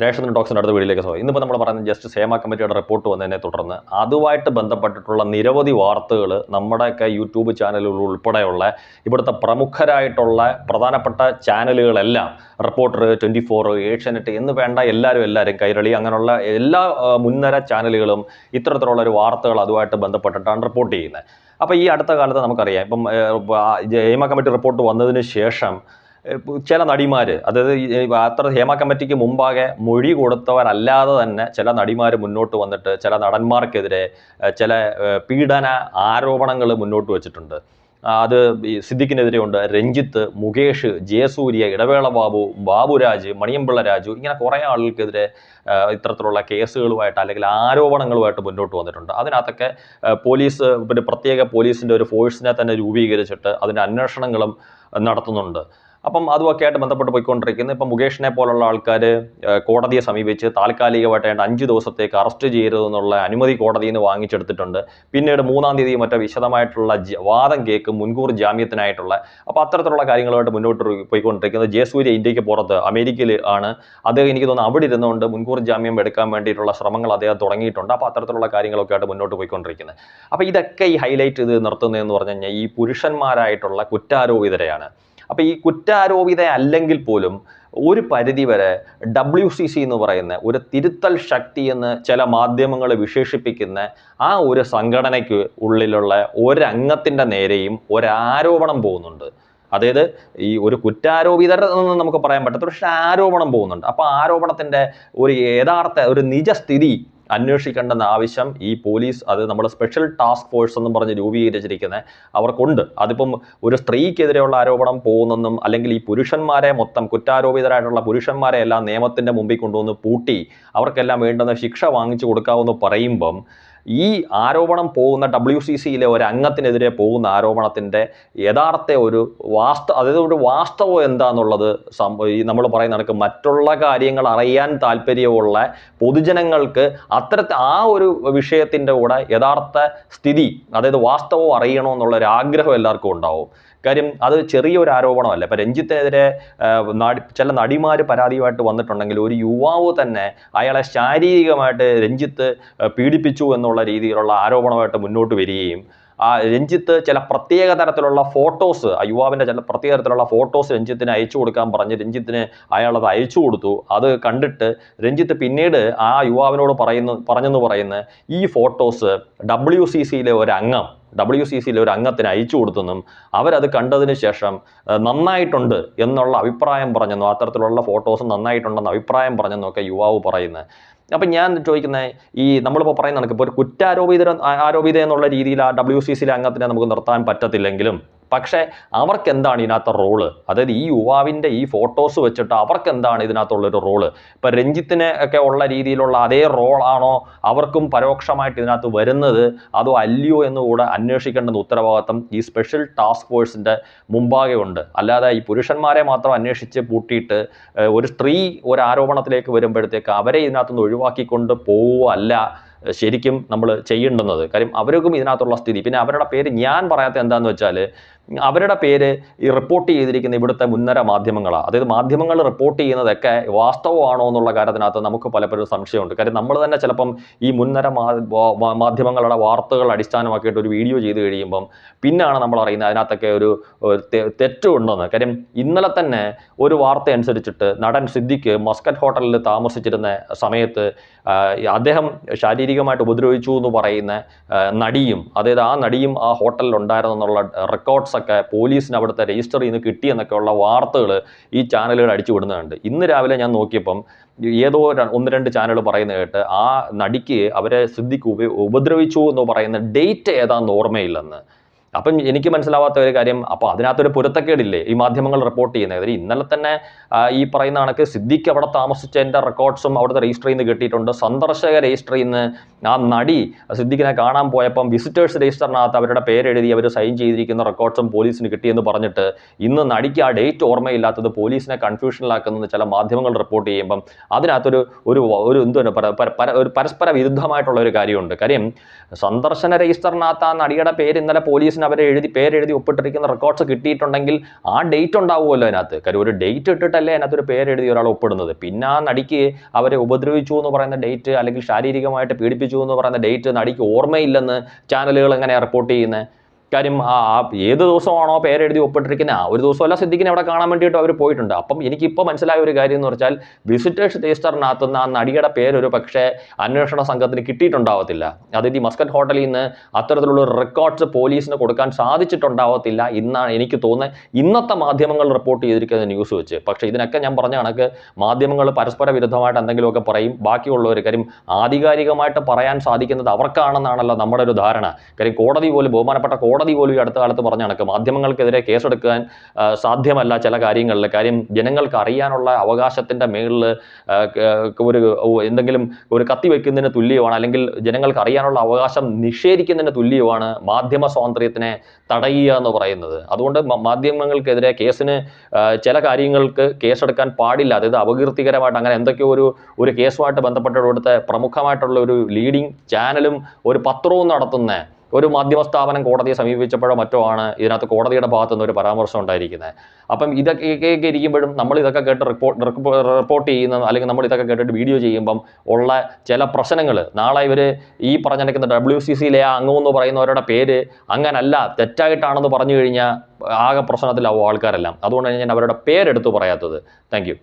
Ration ടോക്സിന്റെ അടുത്ത വീട്ടിലേക്ക് സ്വാഗതം. ഇന്നിപ്പോൾ നമ്മൾ പറയുന്നത് ജസ്റ്റ് സേമ കമ്മിറ്റിയുടെ റിപ്പോർട്ട് വന്നതിനെ തുടർന്ന് അതുമായിട്ട് ബന്ധപ്പെട്ടിട്ടുള്ള നിരവധി വാർത്തകൾ നമ്മുടെയൊക്കെ യൂട്യൂബ് ചാനലുകൾ ഉൾപ്പെടെയുള്ള ഇവിടുത്തെ പ്രമുഖരായിട്ടുള്ള പ്രധാനപ്പെട്ട ചാനലുകളെല്ലാം റിപ്പോർട്ടർ ട്വന്റി ഫോർ ഏഷ്യാനെറ്റ് എന്ന് വേണ്ട എല്ലാവരും എല്ലാവരും കൈരളി അങ്ങനെയുള്ള എല്ലാ മുൻനിര ചാനലുകളും ഇത്തരത്തിലുള്ള ഒരു വാർത്തകൾ അതുമായിട്ട് ബന്ധപ്പെട്ടിട്ടാണ് റിപ്പോർട്ട് ചെയ്യുന്നത്. അപ്പോൾ ഈ അടുത്ത കാലത്ത് നമുക്കറിയാം. ഇപ്പം ഹേമ കമ്മിറ്റി റിപ്പോർട്ട് വന്നതിന് ശേഷം ചില നടിമാർ അതായത് ഈ ഹേമ കമ്മിറ്റിക്ക് മുമ്പാകെ മൊഴി കൊടുത്തവരല്ലാതെ തന്നെ ചില നടിമാർ മുന്നോട്ട് വന്നിട്ട് ചില നടന്മാർക്കെതിരെ ചില പീഡന ആരോപണങ്ങൾ മുന്നോട്ട് വച്ചിട്ടുണ്ട്. അത് സിദ്ദിഖിനെതിരെ ഉണ്ട് രഞ്ജിത്ത് മുകേഷ് ജയസൂര്യ ഇടവേള ബാബു ബാബുരാജ് മണിയമ്പിള്ള രാജു ഇങ്ങനെ കുറേ ആളുകൾക്കെതിരെ ഇത്തരത്തിലുള്ള കേസുകളുമായിട്ട് അല്ലെങ്കിൽ ആരോപണങ്ങളുമായിട്ട് മുന്നോട്ട് വന്നിട്ടുണ്ട്. അതിനകത്തൊക്കെ പോലീസ് പിന്നെ പ്രത്യേക പോലീസിന്റെ ഒരു ഫോഴ്സിനെ തന്നെ രൂപീകരിച്ചിട്ട് അതിന്റെ അന്വേഷണങ്ങളും നടത്തുന്നുണ്ട്. അപ്പം അതുമൊക്കെ ആയിട്ട് ബന്ധപ്പെട്ട് പോയിക്കൊണ്ടിരിക്കുന്നത് ഇപ്പം മുകേഷിനെ പോലുള്ള ആൾക്കാർ കോടതിയെ സമീപിച്ച് താൽക്കാലികമായിട്ട് ഏതാണ്ട് അഞ്ച് ദിവസത്തേക്ക് അറസ്റ്റ് ചെയ്യരുതെന്നുള്ള അനുമതി കോടതിയിൽ നിന്ന് വാങ്ങിച്ചെടുത്തിട്ടുണ്ട്. പിന്നീട് മൂന്നാം തീയതി മറ്റോ വിശദമായിട്ടുള്ള വാദം കേക്ക് മുൻകൂർ ജാമ്യത്തിനായിട്ടുള്ള. അപ്പോൾ അത്തരത്തിലുള്ള കാര്യങ്ങളുമായിട്ട് മുന്നോട്ട് പോയിക്കൊണ്ടിരിക്കുന്നത്. ജയസൂര്യ ഇന്ത്യയ്ക്ക് പുറത്ത് അമേരിക്കയിൽ ആണ്. അദ്ദേഹം എനിക്ക് തോന്നുന്നു അവിടെ ഇരുന്നുകൊണ്ട് മുൻകൂർ ജാമ്യം എടുക്കാൻ വേണ്ടിയിട്ടുള്ള ശ്രമങ്ങൾ അദ്ദേഹം തുടങ്ങിയിട്ടുണ്ട്. അപ്പോൾ അത്തരത്തിലുള്ള കാര്യങ്ങളൊക്കെ ആയിട്ട് മുന്നോട്ട് പോയിക്കൊണ്ടിരിക്കുന്നത് അപ്പോൾ ഇതൊക്കെ ഈ ഹൈലൈറ്റ് ചെയ്ത് നിർത്തുന്നതെന്ന് പറഞ്ഞു കഴിഞ്ഞാൽ ഈ പുരുഷന്മാരായിട്ടുള്ള കുറ്റാരോപിതരെയാണ്. അപ്പോൾ ഈ കുറ്റാരോപിത അല്ലെങ്കിൽ പോലും ഒരു പരിധിവരെ ഡബ്ല്യു സി സി എന്ന് പറയുന്ന ഒരു തിരുത്തൽ ശക്തി എന്ന് ചില മാധ്യമങ്ങൾ വിശേഷിപ്പിക്കുന്ന ആ ഒരു സംഘടനയ്ക്ക് ഉള്ളിലുള്ള ഒരംഗത്തിന്റെ നേരെയും ഒരാരോപണം പോകുന്നുണ്ട്. അതായത് ഈ ഒരു കുറ്റാരോപിതർ എന്ന് നമുക്ക് പറയാൻ പറ്റത്തില്ല. പക്ഷെ ആരോപണം പോകുന്നുണ്ട്. അപ്പോൾ ആരോപണത്തിന്റെ ഒരു യഥാർത്ഥ ഒരു നിജസ്ഥിതി അന്വേഷിക്കേണ്ടെന്ന ആവശ്യം ഈ പോലീസ് അത് നമ്മുടെ സ്പെഷ്യൽ ടാസ്ക് ഫോഴ്സ് എന്നും പറഞ്ഞ് രൂപീകരിച്ചിരിക്കുന്നത് അവർക്കുണ്ട്. അതിപ്പം ഒരു സ്ത്രീക്കെതിരെയുള്ള ആരോപണം പോകുന്നെന്നും അല്ലെങ്കിൽ ഈ പുരുഷന്മാരെ മൊത്തം കുറ്റാരോപിതരായിട്ടുള്ള പുരുഷന്മാരെ എല്ലാം നിയമത്തിന്റെ മുമ്പിൽ കൊണ്ടുവന്ന് പൂട്ടി അവർക്കെല്ലാം വേണ്ടുന്ന ശിക്ഷ വാങ്ങിച്ചു കൊടുക്കാമെന്ന് പറയുമ്പം ഈ ആരോപണം പോകുന്ന ഡബ്ല്യു സി സിയിലെ ഒരു അംഗത്തിനെതിരെ പോകുന്ന ആരോപണത്തിന്റെ യഥാർത്ഥ ഒരു വാസ്ത അതായത് ഒരു വാസ്തവം എന്താണെന്നുള്ളത് ഈ നമ്മൾ പറയുന്ന കണക്ക് മറ്റുള്ള കാര്യങ്ങൾ അറിയാൻ താല്പര്യമുള്ള പൊതുജനങ്ങൾക്ക് അത്തരത്തിൽ ആ ഒരു വിഷയത്തിന്റെ കൂടെ യഥാർത്ഥ സ്ഥിതി അതായത് വാസ്തവം അറിയണമെന്നുള്ള ഒരു ആഗ്രഹം എല്ലാവർക്കും ഉണ്ടാവും. കാര്യം അത് ചെറിയൊരു ആരോപണമല്ല. ഇപ്പം രഞ്ജിത്തിനെതിരെ ചില നടിമാർ പരാതിയുമായിട്ട് വന്നിട്ടുണ്ടെങ്കിൽ ഒരു യുവാവ് തന്നെ അയാളെ ശാരീരികമായിട്ട് രഞ്ജിത്ത് പീഡിപ്പിച്ചു എന്നുള്ള രീതിയിലുള്ള ആരോപണമായിട്ട് മുന്നോട്ട് വരികയും ആ രഞ്ജിത്ത് ചില പ്രത്യേക തരത്തിലുള്ള ഫോട്ടോസ് ആ യുവാവിന്റെ ചില പ്രത്യേക തരത്തിലുള്ള ഫോട്ടോസ് രഞ്ജിത്തിന് അയച്ചു കൊടുക്കാൻ പറഞ്ഞ് രഞ്ജിത്തിന് അയാളത് അയച്ചു കൊടുത്തു. അത് കണ്ടിട്ട് രഞ്ജിത്ത് പിന്നീട് ആ യുവാവിനോട് പറയുന്നു പറഞ്ഞെന്ന് പറയുന്ന ഈ ഫോട്ടോസ് ഡബ്ല്യു സി സിയിലെ ഒരു അംഗം ഡബ്ല്യു സി സിയിലെ ഒരു അംഗത്തിന് അയച്ചു കൊടുത്തെന്നും അവരത് കണ്ടതിന് ശേഷം നന്നായിട്ടുണ്ട് എന്നുള്ള അഭിപ്രായം പറഞ്ഞെന്നും അത്തരത്തിലുള്ള ഫോട്ടോസ് നന്നായിട്ടുണ്ടെന്ന് അഭിപ്രായം പറഞ്ഞെന്നും ഒക്കെ യുവാവ് പറയുന്നത് അപ്പം ഞാൻ ചോദിക്കുന്നത് ഈ നമ്മളിപ്പോൾ പറയുന്ന കണക്ക് ഇപ്പോൾ ഒരു കുറ്റാരോപിത ആരോപിത എന്നുള്ള രീതിയിൽ ആ ഡബ്ല്യു സി സിയിലെ അംഗത്തിനെ നമുക്ക് നിർത്താൻ പറ്റത്തില്ലെങ്കിലും പക്ഷേ അവർക്ക് എന്താണ് ഇതിനകത്ത് റോൾ അതായത് ഈ യുവാവിന്റെ ഈ ഫോട്ടോസ് വെച്ചിട്ട് അവർക്ക് എന്താണ് ഇതിനകത്തുള്ളൊരു റോൾ ഇപ്പം രഞ്ജിത്തിന് ഒക്കെ ഉള്ള രീതിയിലുള്ള അതേ റോളാണോ അവർക്കും പരോക്ഷമായിട്ട് ഇതിനകത്ത് വരുന്നത്? അതോ അല്ലയോ എന്ന് കൂടെ അന്വേഷിക്കേണ്ടുന്ന ഉത്തരവാദിത്തം ഈ സ്പെഷ്യൽ ടാസ്ക് ഫോഴ്സിന്റെ മുമ്പാകെ ഉണ്ട്. അല്ലാതെ ഈ പുരുഷന്മാരെ മാത്രം അന്വേഷിച്ച് പൂട്ടിയിട്ട് ഒരു സ്ത്രീ ഒരു ആരോപണത്തിലേക്ക് വരുമ്പോഴത്തേക്ക് അവരെ ഇതിനകത്തുനിന്ന് ഒഴിവാക്കിക്കൊണ്ട് പോവുകയല്ല അല്ല ശരിക്കും നമ്മൾ ചെയ്യേണ്ടുന്നത്. കാര്യം അവർക്കും ഇതിനകത്തുള്ള സ്ഥിതി. പിന്നെ അവരുടെ പേര് ഞാൻ പറയാത്ത എന്താണെന്ന് വെച്ചാൽ അവരുടെ പേര് ഈ റിപ്പോർട്ട് ചെയ്തിരിക്കുന്ന ഇവിടുത്തെ മുൻനിര മാധ്യമങ്ങളാണ് അതായത് മാധ്യമങ്ങൾ റിപ്പോർട്ട് ചെയ്യുന്നതൊക്കെ വാസ്തവമാണോ എന്നുള്ള കാര്യത്തിനകത്ത് നമുക്ക് പലപ്പോഴും സംശയമുണ്ട്. കാര്യം നമ്മൾ തന്നെ ചിലപ്പം ഈ മുൻനിര മാധ്യമങ്ങളുടെ വാർത്തകൾ അടിസ്ഥാനമാക്കിയിട്ട് ഒരു വീഡിയോ ചെയ്ത് കഴിയുമ്പം പിന്നാണ് നമ്മൾ അറിയുന്നത് അതിനകത്തൊക്കെ ഒരു തെറ്റുണ്ടെന്ന്. കാര്യം ഇന്നലെ തന്നെ ഒരു വാർത്ത അനുസരിച്ചിട്ട് നടൻ സിദ്ദിഖ് മസ്കറ്റ് ഹോട്ടലിൽ താമസിച്ചിരുന്ന സമയത്ത് അദ്ദേഹം ശാരീരികമായിട്ട് ഉപദ്രവിച്ചു എന്ന് പറയുന്ന നടിയും അതായത് ആ നടിയും ആ ഹോട്ടലിൽ ഉണ്ടായിരുന്നു എന്നുള്ള റെക്കോർഡ്സ് ഒക്കെ പോലീസിന് അവിടുത്തെ രജിസ്റ്റർ ചെയ്യുന്ന കിട്ടിയെന്നൊക്കെയുള്ള വാർത്തകൾ ഈ ചാനലുകൾ അടിച്ചു വിടുന്നുണ്ട്. ഇന്ന് രാവിലെ ഞാൻ നോക്കിയപ്പം ഏതോ ഒന്ന് രണ്ട് ചാനൽ പറയുന്ന കേട്ട് ആ നടിക്ക് അവരെ സിദ്ധിക്ക് ഉപ ഉപദ്രവിച്ചു എന്ന് പറയുന്ന ഡേറ്റ് ഏതാണെന്ന് ഓർമ്മയില്ലെന്ന്. അപ്പം എനിക്ക് മനസ്സിലാവാത്ത ഒരു കാര്യം അപ്പോൾ അതിനകത്തൊരു പൊരുത്തക്കേടില്ലേ ഈ മാധ്യമങ്ങൾ റിപ്പോർട്ട് ചെയ്യുന്നത്? ഇന്നലെ തന്നെ ഈ പറയുന്ന കണക്ക് സിദ്ദിഖ് അവിടെ താമസിച്ചതിന്റെ റെക്കോർഡ്സും അവിടുത്തെ രജിസ്റ്റർ ചെയ്യുന്ന കിട്ടിയിട്ടുണ്ട്. സന്ദർശക രജിസ്റ്റർ ചെയ്യുന്ന ആ നടി സിദ്ദിഖിനെ കാണാൻ പോയപ്പം വിസിറ്റേഴ്സ് രജിസ്റ്ററിനകത്ത് അവരുടെ പേരെഴുതി അവർ സൈൻ ചെയ്തിരിക്കുന്ന റെക്കോർഡ്സും പോലീസിന് കിട്ടിയെന്ന് പറഞ്ഞിട്ട് ഇന്ന് നടിക്ക് ആ ഡേറ്റ് ഓർമ്മയില്ലാത്തത് പോലീസിനെ കൺഫ്യൂഷനിലാക്കുന്നത് ചില മാധ്യമങ്ങൾ റിപ്പോർട്ട് ചെയ്യുമ്പം അതിനകത്തൊരു ഒരു ഒരു പര- ഒരു പരസ്പര വിരുദ്ധമായിട്ടുള്ള ഒരു കാര്യമുണ്ട്. കാര്യം സന്ദർശന രജിസ്റ്ററിനകത്ത് ആ നടിയുടെ പേര് ഇന്നലെ പോലീസിന് അവരെ എഴുതി പേരെഴുതി ഒപ്പിട്ടിരിക്കുന്ന റെക്കോർഡ്സ് കിട്ടിയിട്ടുണ്ടെങ്കിൽ ആ ഡേറ്റ് ഉണ്ടാവുമല്ലോ അതിനകത്ത്. കാര്യം ഒരു ഡേറ്റ് ഇട്ടിട്ടല്ലേ അതിനകത്ത് ഒരു പേരെഴുതി ഒരാൾ ഒപ്പിടുന്നത്. പിന്നെ ആ നടിക്ക് അവരെ ഉപദ്രവിച്ചു എന്ന് പറയുന്ന ഡേറ്റ് അല്ലെങ്കിൽ ശാരീരികമായിട്ട് പീഡിപ്പിച്ചു എന്ന് പറയുന്ന ഡേറ്റ് നടിക്ക് ഓർമ്മയില്ലെന്ന് ചാനലുകൾ എങ്ങനെയാണ് റിപ്പോർട്ട് ചെയ്യുന്നത് കാര്യം ആ ഏത് ദിവസമാണോ പേരെഴുതി ഒപ്പിട്ടിരിക്കുന്നത് ആ ഒരു ദിവസമല്ല സിദ്ദിഖിനെ അവിടെ കാണാൻ വേണ്ടിയിട്ട് അവർ പോയിട്ടുണ്ട്. അപ്പം എനിക്കിപ്പോൾ മനസ്സിലായ ഒരു കാര്യം എന്ന് വെച്ചാൽ വിസിറ്റേഴ്സ് രജിസ്റ്ററിനകത്ത് നിന്ന് ആ നടിയുടെ പേരൊരു പക്ഷേ അന്വേഷണ സംഘത്തിന് കിട്ടിയിട്ടുണ്ടാവത്തില്ല. അതായത് ഈ മസ്കറ്റ് ഹോട്ടലിൽ നിന്ന് അത്തരത്തിലുള്ള റെക്കോർഡ്സ് പോലീസിന് കൊടുക്കാൻ സാധിച്ചിട്ടുണ്ടാവത്തില്ല ഇന്നാണ് എനിക്ക് തോന്നുന്നത് ഇന്നത്തെ മാധ്യമങ്ങൾ റിപ്പോർട്ട് ചെയ്തിരിക്കുന്ന ന്യൂസ് വെച്ച്. പക്ഷേ ഇതിനൊക്കെ ഞാൻ പറഞ്ഞ കണക്ക് മാധ്യമങ്ങൾ പരസ്പര വിരുദ്ധമായിട്ട് എന്തെങ്കിലുമൊക്കെ പറയും. ബാക്കിയുള്ളവർ കാര്യം ആധികാരികമായിട്ട് പറയാൻ സാധിക്കുന്നത് അവർക്കാണെന്നാണല്ലോ നമ്മുടെ ഒരു ധാരണ. കാര്യം കോടതി പോലും ബഹുമാനപ്പെട്ട കോടതി പോലും ഈ അടുത്ത കാലത്ത് പറഞ്ഞ കണക്ക് മാധ്യമങ്ങൾക്കെതിരെ കേസെടുക്കാൻ സാധ്യമല്ല ചില കാര്യങ്ങളിൽ. കാര്യം ജനങ്ങൾക്ക് അറിയാനുള്ള അവകാശത്തിന്റെ മേളിൽ ഒരു എന്തെങ്കിലും ഒരു കത്തി വയ്ക്കുന്നതിന് തുല്യമാണ് അല്ലെങ്കിൽ ജനങ്ങൾക്ക് അറിയാനുള്ള അവകാശം നിഷേധിക്കുന്നതിന് തുല്യമാണ് മാധ്യമ സ്വാതന്ത്ര്യത്തിനെ തടയുക എന്ന് പറയുന്നത്. അതുകൊണ്ട് മാധ്യമങ്ങൾക്കെതിരെ കേസിന് ചില കാര്യങ്ങൾക്ക് കേസെടുക്കാൻ പാടില്ല. അതായത് അപകീർത്തികരമായിട്ട് അങ്ങനെ എന്തൊക്കെയോ ഒരു ഒരു കേസുമായിട്ട് ബന്ധപ്പെട്ട ഇവിടുത്തെ പ്രമുഖമായിട്ടുള്ള ഒരു ലീഡിംഗ് ചാനലും ഒരു പത്രവും നടത്തുന്ന ഒരു മാധ്യമ സ്ഥാപനം കോടതിയെ സമീപിച്ചപ്പോഴോ മറ്റോ ആണ് ഇതിനകത്ത് കോടതിയുടെ ഭാഗത്തു നിന്ന് ഒരു പരാമർശം ഉണ്ടായിരിക്കുന്നത്. അപ്പം ഇതൊക്കെ ഇരിക്കുമ്പോഴും നമ്മൾ ഇതൊക്കെ കേട്ട് റിപ്പോർട്ട് റിപ്പോർട്ട് ചെയ്യുന്ന അല്ലെങ്കിൽ നമ്മൾ ഇതൊക്കെ കേട്ടിട്ട് വീഡിയോ ചെയ്യുമ്പം ഉള്ള ചില പ്രശ്നങ്ങൾ നാളെ ഇവർ ഈ പറഞ്ഞ നിൽക്കുന്ന ഡബ്ല്യു സി സിയിലെ ആ അംഗമെന്ന് പറയുന്നവരുടെ പേര് അങ്ങനല്ല തെറ്റായിട്ടാണെന്ന് പറഞ്ഞു കഴിഞ്ഞാൽ ആകെ പ്രശ്നത്തിലാവും ആൾക്കാരെല്ലാം. അതുകൊണ്ടാണ് ഞാൻ അവരുടെ പേരെടുത്ത് പറയാത്തത്. താങ്ക്